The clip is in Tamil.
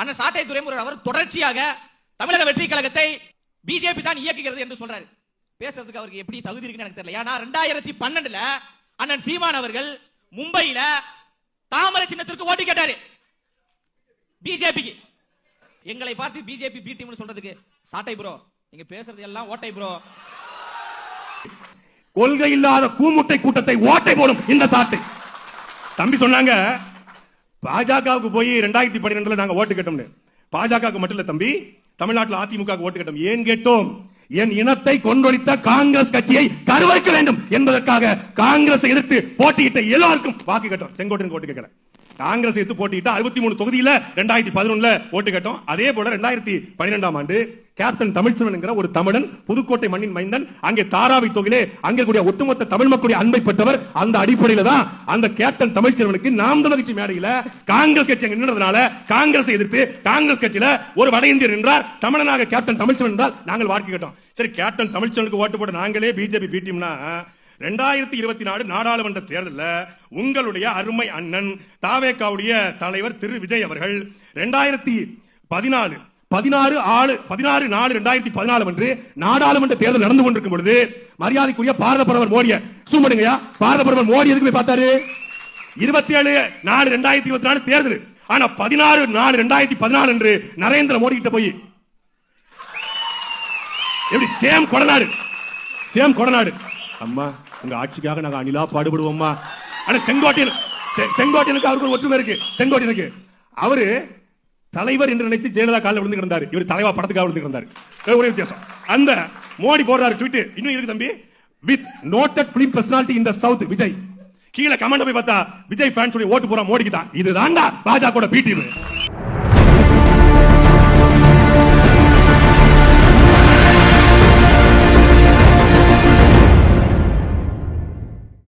அண்ணன் சாட்டை துரைமுருகன் அவர் தொடர்ச்சியாக தமிழக வெற்றி கழகத்தை பிஜேபி தான் இயக்குகிறது என்று சொல்றாரு. பேசுறதுக்கு அவருக்கு எப்படி தகுதி இருக்குன்னு எனக்கு தெரியல. ஏன்னா ரெண்டாயிரத்தி பன்னெண்டுல அண்ணன் சீமான் அவர்கள் மும்பையில தாமரை சின்னத்திற்கு ஓட்டு கேட்டாரு. பிஜேபிக்கு எங்களை பார்த்து பிஜேபி பி டீம்னு சொல்றதுக்கு சாட்டை ப்ரோ நீங்க பேசுறது எல்லாம் ஓட்டை ப்ரோ கொள்கை இல்லாத கூமுட்டை கூட்டத்தை ஓட்டை போடும் இந்த சாட்டு. தம்பி சொன்னாங்க பாஜகவுக்கு போய் ரெண்டாயிரத்தி பன்னிரெண்டுல நாங்க ஓட்டு கேட்டோம்னு. பாஜகவுக்கு மட்டும் இல்ல தம்பி தமிழ்நாட்டில் அதிமுக ஓட்டு கேட்டோம். ஏன் கேட்டோம்? என் இனத்தை கொன்றொழித்த காங்கிரஸ் கட்சியை கருவறுக்க வேண்டும் என்பதற்காக காங்கிரஸ் எதிர்த்து போட்டியிட்ட எல்லாருக்கும் வாக்கு கேட்டோம். செங்கோட்டையன் ஓட்டு கேட்கல. காங்கிரஸ் எடுத்து போட்டியிட்ட அறுபத்தி மூணு தொகுதியில ரெண்டாயிரத்தி பதினொன்னுல ஓட்டு கேட்டோம். அதே போல ரெண்டாயிரத்தி பன்னிரெண்டாம் ஆண்டு கேப்டன் தமிழ்ச்செல்வன் என்கிற ஒரு தமிழன் புதுக்கோட்டை மண்ணின் மைந்தன் அங்கே தாராவி தொகையிலே அங்கே கூடிய ஒட்டுமொத்த தமிழ் மக்களுடைய அன்பை பெற்றவர். அந்த அடிப்படையில தான் அந்த கேப்டன் தமிழ்ச்செல்வனுக்கு நாம் தமிழ் கட்சி மேடையில காங்கிரஸ் கட்சி நின்றதுனால காங்கிரஸ் எதிர்த்து காங்கிரஸ் கட்சியில ஒரு வட இந்தியர் என்றார் தமிழனாக கேப்டன் தமிழ்ச்செல்வன் என்றால் நாங்கள் வாழ்க்கை கேட்டோம். சரி கேப்டன் தமிழ்ச்செல்வனுக்கு ஓட்டு போட்டு நாங்களே பிஜேபி பி ரெண்டாயிரத்தி இருபத்தி நாலு நாடாளுமன்ற தேர்தலில் உங்களுடைய அருமை அண்ணன் தாவேக்காவுடைய தலைவர் திரு விஜய் அவர்கள் ரெண்டாயிரத்தி பதினாலு பதினாறு ஆறு பதினாறு நாலு ரெண்டாயிரத்தி பதினாலு அன்று நாடாளுமன்ற தேர்தல் நடந்து கொண்டிருக்கும் பொழுது மரியாதைக்குரிய பாரத பிரதமர் மோடிய சூமடுங்கயா பாரத பிரதமர் மோடி எதுக்கு போய் பார்த்தாரு? இருபத்தி ஏழு நாலு ரெண்டாயிரத்தி இருபத்தி நாலு தேர்தல். ஆனா பதினாறு நாலு ரெண்டாயிரத்தி பதினாலு அன்று நரேந்திர மோடி கிட்ட போய். எப்படி சேம் கொடநாடு சேம் கொடநாடு. அம்மா உங்க ஆட்சிக்காக நாங்க அணிலா பாடுபடுவோம்மா. ஆனா செங்கோட்டையன் செ- செங்கோட்டையனுக்கு அவருக்கு ஒரு ஒற்றுமை இருக்கு செங்கோட்டையனுக்கு. அவரு தலைவர் என்று நினைச்சு ஜெயலலிதா காலில் விழுந்து கிடந்தாரு. இவர் தலைவா படத்துக்காக விழுந்து கிடந்தார். ஒரே வித்தியாசம். அந்த மோடி போடுறாரு ட்விட்டு. இன்னும் இருக்கு தம்பி. With noted film personality in the south Vijay. கீழே கமெண்ட் போய் பார்த்தா விஜய் ஃபேன்ஸ் ஓட்டு போற மோடிக்கு தான் இதுதான்டா பாஜக கூட டீம்